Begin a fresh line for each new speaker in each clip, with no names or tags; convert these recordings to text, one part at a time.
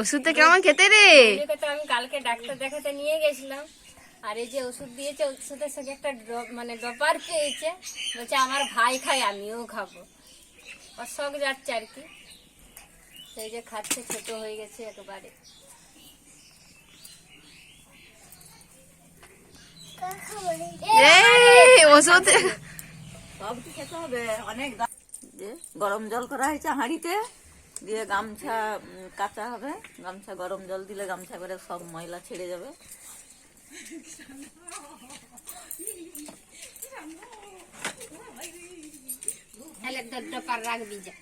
ওষুধটা কেমন খেতে রে?
আমি কালকে ডাক্তার দেখাতে নিয়ে গেছিলাম। আর এই যে ওষুধ দিয়েছে ওষুধের সঙ্গে একটা ড্রপ মানে ডপার পেয়েছে বলছে আমার ভাই খাই আমিও খাব। ওর শখ যাচ্ছে আর কি। সেই যে খাচ্ছে ছোট হয়ে গেছে একেবারে।
এই
সব কি খেতে হবে অনেক দাম যে গরম জল করা হয়েছে হাঁড়িতে। দিয়ে গামছা কাঁচা হবে। গামছা, গরম জল দিলে গামছা করে সব ময়লা ছেড়ে যাবে।
রাখবি যা।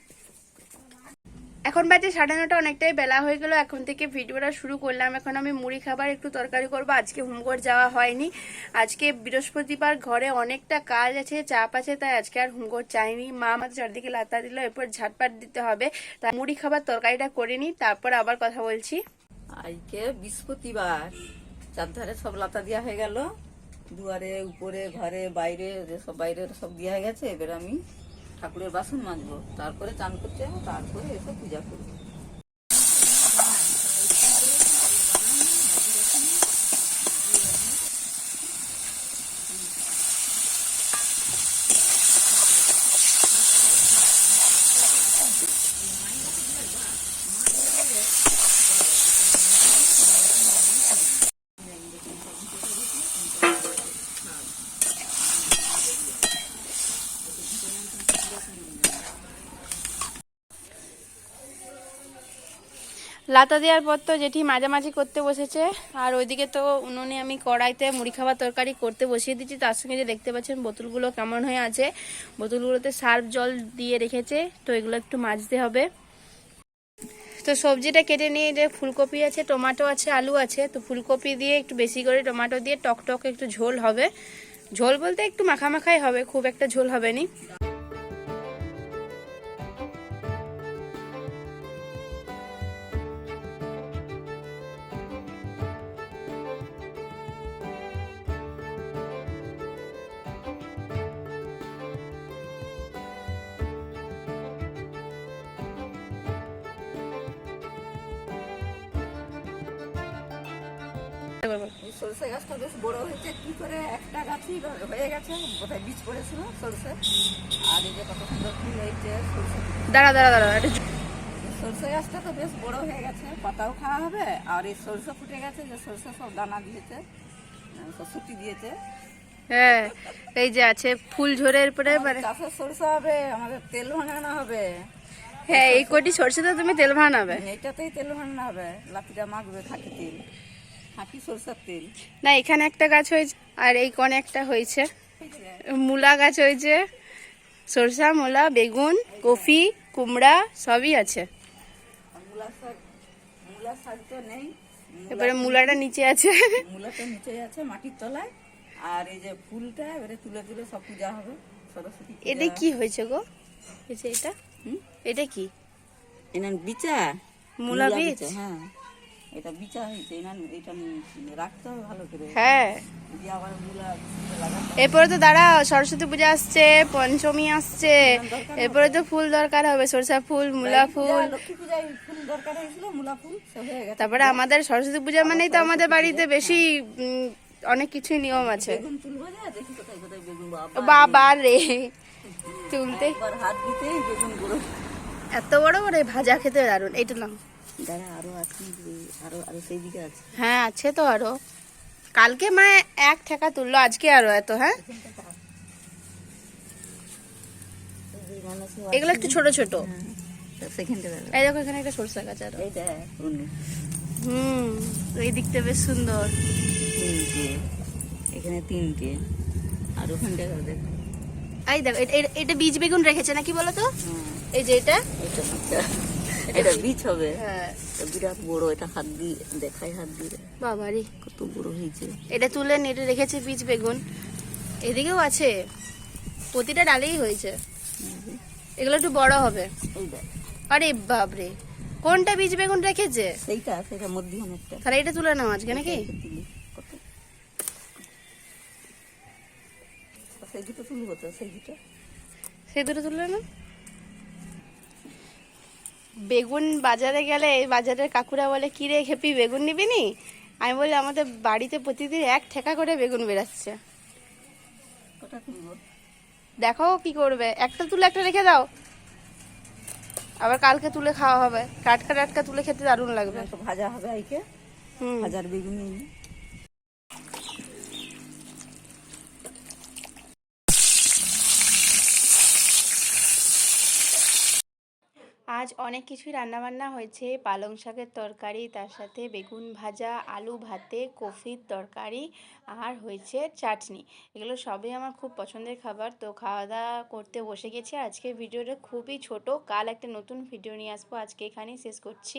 এখন বাজে সাড়ে নটা, অনেকটাই বেলা হয়ে গেল। এখন থেকে ভিডিওটা শুরু করলাম। এখন আমি মুড়ি খাবার একটু তরকারি করব। আজকে হোমঘর যাওয়া হয়নি। আজকে বৃহস্পতিবার ঘরে অনেকটা কাজ আছে, চাপ আছে, তাই আজকে আর হোমঘর চাইনি মা আমাদের চারদিকে লাতা দিল, এরপর ঝাটপাট দিতে হবে। তাই মুড়ি খাবার তরকারিটা করে নিই তারপর আবার কথা বলছি।
আজকে বৃহস্পতিবার। চারধারে সব লাতা দেওয়া হয়ে গেল। দুয়ারে, উপরে, ঘরে, বাইরে সব বাইরে সব দেওয়া হয়ে গেছে, এবার আমি ঠাকুরের বাসন মাজবো তারপরে চান করতে যাব তারপরে এসে পূজা করব।
লাতা দেওয়ার পর তো জেঠি মাঝামাঝি করতে বসেছে। আর ওইদিকে তো উনুনে আমি কড়াইতে মুড়ি খাবার তরকারি করতে বসিয়ে দিচ্ছি তার সঙ্গে যে দেখতে পাচ্ছেন বোতলগুলো কেমন হয়ে আছে, বোতলগুলোতে সার্ফ জল দিয়ে রেখেছে। তো এগুলো একটু মাজতে হবে। তো সবজিটা কেটে নিয়ে যে ফুলকপি আছে, টমাটো আছে, আলু আছে, তো ফুলকপি দিয়ে একটু বেশি করে টমাটো দিয়ে টক টক একটু ঝোল হবে। ঝোল বলতে একটু মাখা মাখাই হবে, খুব একটা ঝোল হবে নি।
সরষে গাছটা বেশ বড় হয়েছে? কি করে একটা গাছই হয়ে গেছে? বোধহয় বীজ পড়েছিল সরষে? আর এই যে কত সুন্দর ফুল হয়েছে সরষে।
দাঁড়া দাঁড়া দাঁড়া
সরষে গাছটা তো বেশ বড় হয়ে গেছে পাতাও খাওয়া হবে আর এই সরষে ফুটে গেছে যে সরষে সব দানা দিয়েছে সব শুকি দিয়েছে।
হ্যাঁ এই যে আছে ফুল ঝরে পরে মানে
চাষের সরষে হবে আমাদের তেল ভাঙানো হবে।
হ্যাঁ এই কটি সরষে তো তুমি তেল ভানাবে
এইটাতেই তেল ভাঙানো হবে লাতিটা মাখবে খাঁটি তেল। খাঁটি সরষের তেল।
না এখানে একটা গাছ হয়েছে আর এই কোণে একটা হয়েছে। মূলা গাছ হয়েছে সরষা মূলা বেগুন কফি কুমড়া সবই আছে।
মূলা শাক মূলা শাক তো নেই
এবারে মূলাটা নিচে আছে।
মূলাটা নিচে আছে মাটির তলায়। আর এই যে ফুলটা এবারে তুলে তুলে সব পূজা হবে সরস্বতী
এটা কি হয়েছে গো? এটা?
হুম?
এটা কি?
বিচা।
মূলা বীজ?
হ্যাঁ। এটা বিচা হয়েছে এটা রাখতে হবে ভালো করে।
হ্যাঁ। এরপরে তো দাঁড়া সরস্বতী পূজা আসছে পঞ্চমী আসছে এরপরে তো ফুল দরকার হবে সরষা ফুল মূলা ফুল। তারপরে আমাদের সরস্বতী পূজা মানেই তো আমাদের বাড়িতে বেশি অনেক কিছুই নিয়ম আছে।
বাবা
রে তুলতে। এত বড় বড় ভাজা খেতে দারুণ এইটা নাও।
দাঁড়া আরও আছে আরও আরও সেই দিকে আছে।
হ্যাঁ আছে তো আরও। কালকে মা এক ঠেকা তুললো আজকে আরও এত হ্যাঁ? এগুলো একটু ছোট ছোট।
দাঁড়া।
এই দেখো এখানে একটা সরষে গাছ
আরও।
হুম এই দিকটা বেশ সুন্দর।
এখানে তিনটে আর ওখানটা দেখ।
এই দেখো এটা বীজ বেগুন রেখেছে নাকি বলো তো?
হ্যাঁ।
এই যে এটা?
এটা বীজ হবে।
হ্যাঁ।
বিরাট বড় এটা হাত দিয়ে দেখাই হাত দিয়ে।
বাবারি।
কত বড় হয়েছে।
এটা তুলে নেটে রেখেছে বীজ বেগুন। এদিকেও আছে। প্রতিটা ডালেই হয়েছে। এগুলো একটু বড় হবে। আরে বাপরে। কোনটা বীজ বেগুন রেখেছে?
সেইটা সেটা মধ্যখানে একটা
তাহলে এটা তুলে নাও আজকে নাকি?
সেই দুটো তুলবো তো সেই দুটো।
সেই দুটো তুলে না বেগুন বাজারে গেলে এই বাজারের কাকুরা বলে কি রে খেপি বেগুন নিবি নি? আমি বলি আমাদের বাড়িতে প্রতিদিন এক ঠেকা করে বেগুন বেরাচ্ছে। দেখো কি করবে। একটা তুলে একটা রেখে দাও। আবার কালকে তুলে খাওয়া হবে। টাটকা টাটকা তুলে খেতে দারুণ লাগবে।
ভাজা হবে আইকে
হুম।
হাজার বেগুনি
আজ অনেক কিছুই রান্নাবান্না হয়েছে। পালং শাকের তরকারি, তার সাথে বেগুন ভাজা, আলু ভাতে, কফির তরকারি আর হয়েছে চাটনি। এগুলো সবই আমার খুব পছন্দের খাবার। তো খাওয়া দাওয়া করতে বসে গেছি। আজকের ভিডিওটা খুবই ছোট। কাল একটা নতুন ভিডিও নিয়ে আসব। আজকে এখানেই শেষ করছি।